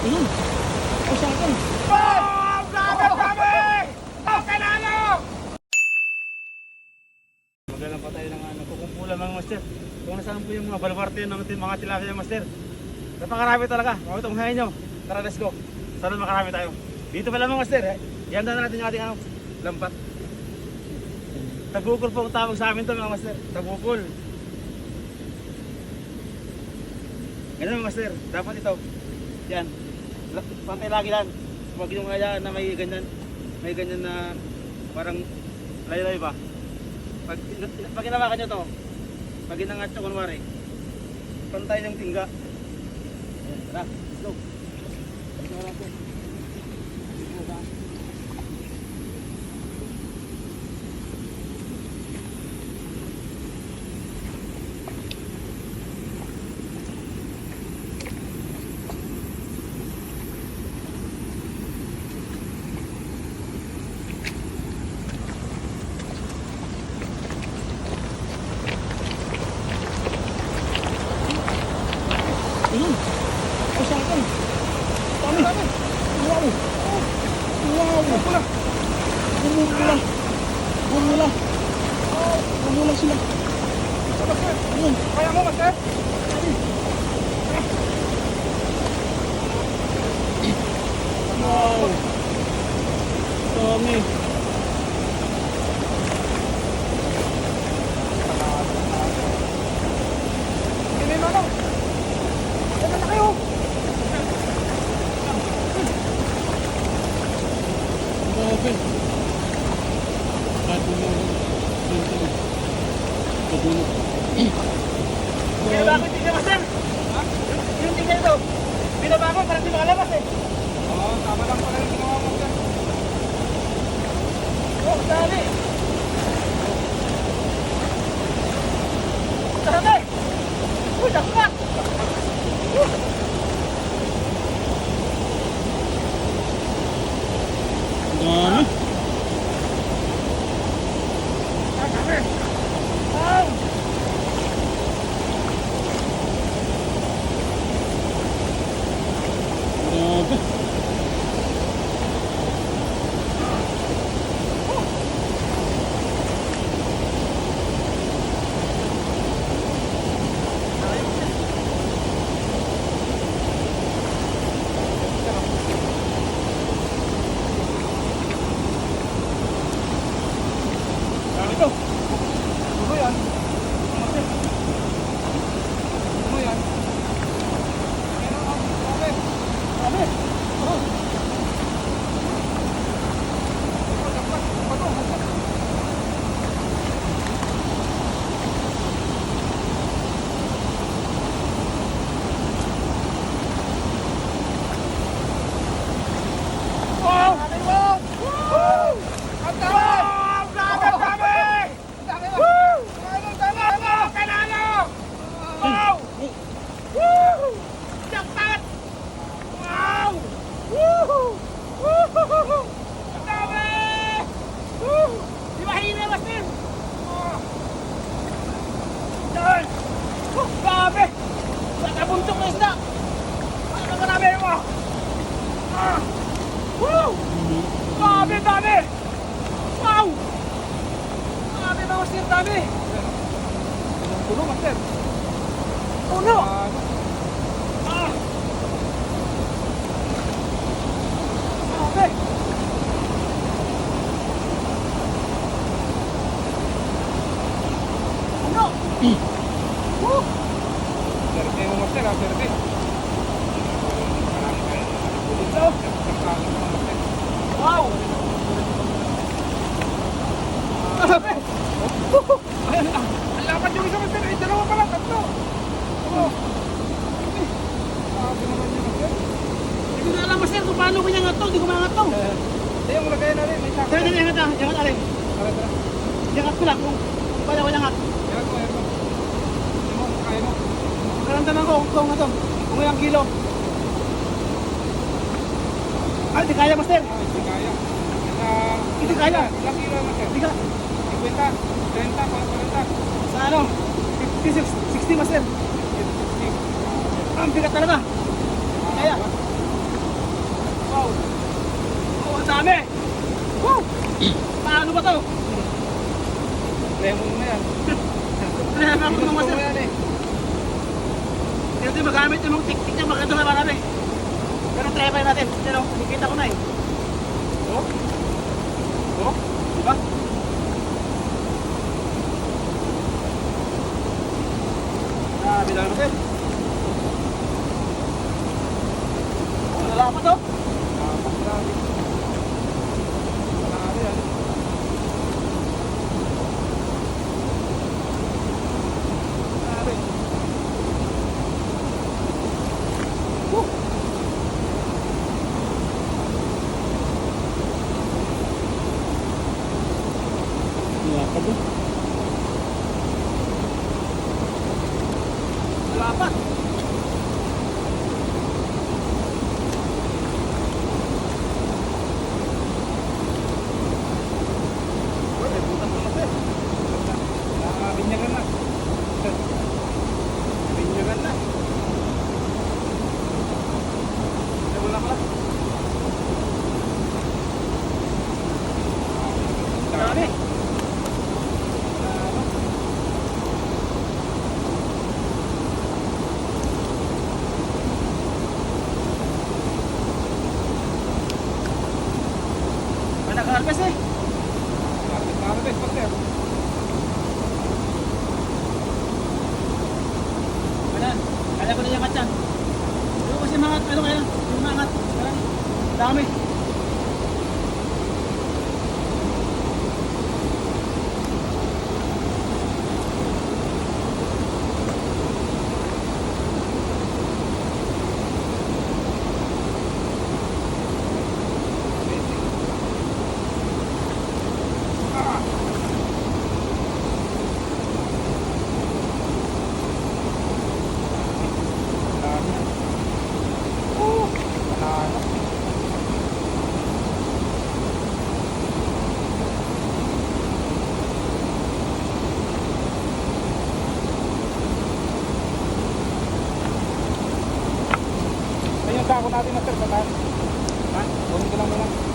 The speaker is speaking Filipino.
Ayun. Ay, sa akin. Magalang pa tayo ng ano, kukumpulan mga master. Kung nasaan po yung mga balwarte ng mga tilapia master. Napakarami talaga. Huwag itong hain nyo. Tara, let's go. Sana makarami tayo. Dito pa mga master. Eh. Ianda na natin yung ating ano, lampat. Tagukol po ang tawag sa amin to mga master. Tagukol. Ganun master. Dapat ito. Yan. Pantay lagi lang. Huwag yung kaya na may ganyan. May ganyan na parang layo-layo ba? Pag, pag ginawakan nyo to, pag ginangat nyo kunwari, pantay yung tingga. Ayan, tara. Let's go natin. Let's go, ba? Ayun. Ay, sa akin. Dami. Wow. Wow. Gumula. Gumula. Gumula. Gumula sila. Ayun. Kaya mo, master? Wow. Dami. Hindi mo ano? Saan na kayo? Grabe. Mo. Kaya bakit tingga, master? Ha? Yung, yung tingga ito, binaba ko para di makalabas eh. Oo, tama lang pala yung ginawa mo, master. Oh! Dami! Uy, dakpat! Dami. Dami! Wow! Grabe. Dami to. Ano yan? Master. Ano yan? Ano ang dami? Dami! Oh. Oh, dapat. Ano? Master. Wow! Wow! Woo! Ang dami! Wow! Dami! Dami! Dami! Woo! Ano? Dami! Ano? Panalo! Wow! Woo! Jackpot! Wow! Woo! Woo! Ang dami! Woo! Di ba hina, Master? Oh. Yan! Oh, Grabe! Nakabuntok na isda! Ano ka namin mo? Ah! Woo! Grabe, dami! Wow! Grabe mga master, dami! Puno, master. Puno! Ah! Grabe! Puno! Woo! Serte mo master, ah, serte. Marami tayo. Ito! Nagkakaroon mo master. Wow! Grabe! Ayan. Ang lapad yung isa. Ay, dalawa pa lang, tatlo. Oh. Yun master. Hindi ko na alam master kung paano ko niya nga to, hindi ko mangat to. Hindi, yung lagay na rin. May sako. Tara, tara, yangat na, yangat alin. Tara, tara. Yangat ko lang kung paano ko yangat. Yan mo, yan mo. Yan mo, kaya mo. Karamdaman ko kung ano to, kung ilang kilo. Ah, di kaya, master? Oo, di kaya. Uh, hindi kaya. Ilang kilo, master? Di ka. 50, 30, 40. Sa ano? 50, 60, master? 50, 60. Ah, bigat talaga. Kaya. Wow. Oh, ang dami. Woo! Paano ba to? Lemon na yan. Lemon na, master. Eh. Ito yung magamit yung mga tiktik na maganda na marami. Pero try pa natin. Pero nakikita ko na eh. Tabi. Salamat. Pwede, butang talaga. Nakakabinyagan na. angat yan. Kasi mga ano kaya, yung angat, dami. ako natin na sir, bataan. Ha? Kunin ko lang muna.